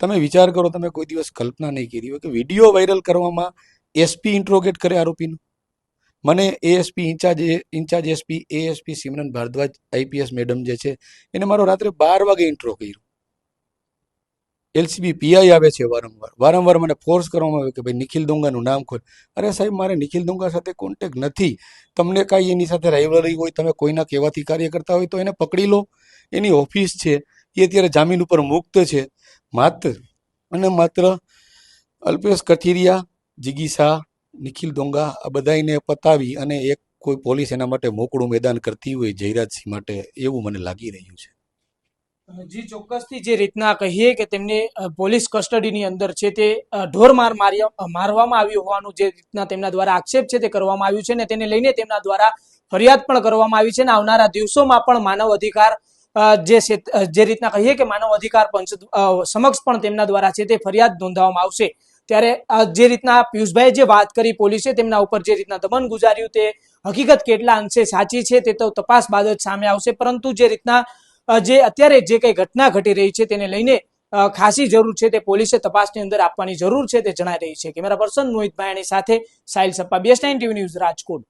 તમે વિચાર કરો, તમે કોઈ દિવસ કલ્પના નહીં કરી હોય કે વીડિયો વાયરલ કરવામાં એસપી ઇન્ટ્રોગેટ કરે આરોપીનું. મને ASP in-charge in-charge SP ASP Simran Bhardwaj IPS madam જે છે, એને મારો રાત્રે બાર વાગે ઇન્ટ્રો કર્યો. એલસીબી પીઆઈ આવે છે વારંવાર. વારંવાર મને ફોર્સ કરવામાં આવ્યો કે ભાઈ નિખિલ દુંગાનું નામ ખોલ. અરે સાહેબ, મારે નિખિલ દુંગા સાથે કોન્ટેક્ટ નથી. તમને કાંઈ એની સાથે રાઇવલરી હોય, તમે કોઈના કહેવાથી કાર્ય કરતા હોય તો એને પકડી લો. એની ઓફિસ છે. એ અત્યારે જામીન ઉપર મુક્ત છે. માત્ર અને માત્ર અલ્પેશ કથિરિયા જીગી નિખિલ ડોંગા આ બધાને પતાવી અને એક કોઈ પોલીસ એના માટે મોકળું મેદાન કરતી હોય જયરાજસિંહ માટે એવું મને લાગી રહ્યું છે. જી, ચોક્કસથી જે રીતના કહીએ કે તેમને પોલીસ કસ્ટડીની અંદર છે તે ઢોરમાર મારવામાં આવ્યું હોવાનું જે રીતના તેમના દ્વારા આક્ષેપ છે તે કરવામાં આવ્યું છે ને તેને લઈને તેમના દ્વારા ફરિયાદ પણ કરવામાં આવી છે અને આવનારા દિવસોમાં પણ માનવ અધિકાર જે જે રીતના કહીએ કે માનવ અધિકાર પંચ સમક્ષ પણ તેમના દ્વારા છે તે ફરિયાદ નોંધાવવામાં આવશે. ત્યારે જે રીતના પિયુષભાઈ જે વાત કરી પોલીસે તેમના ઉપર જે રીતના દમન ગુજાર્યું તે હકીકત કેટલા અંશે સાચી છે તે તો તપાસ બાદ જ સામે આવશે. પરંતુ જે રીતના જે અત્યારે જે કઈ ઘટના ઘટી રહી છે તેને લઈને ખાસી જરૂર છે તે પોલીસે તપાસની અંદર આપવાની જરૂર છે તે જણાઈ રહી છે. કેમેરા પર્સન મોહિત ભાયાણી સાથે Sahil Sappa BS TV news Rajkot.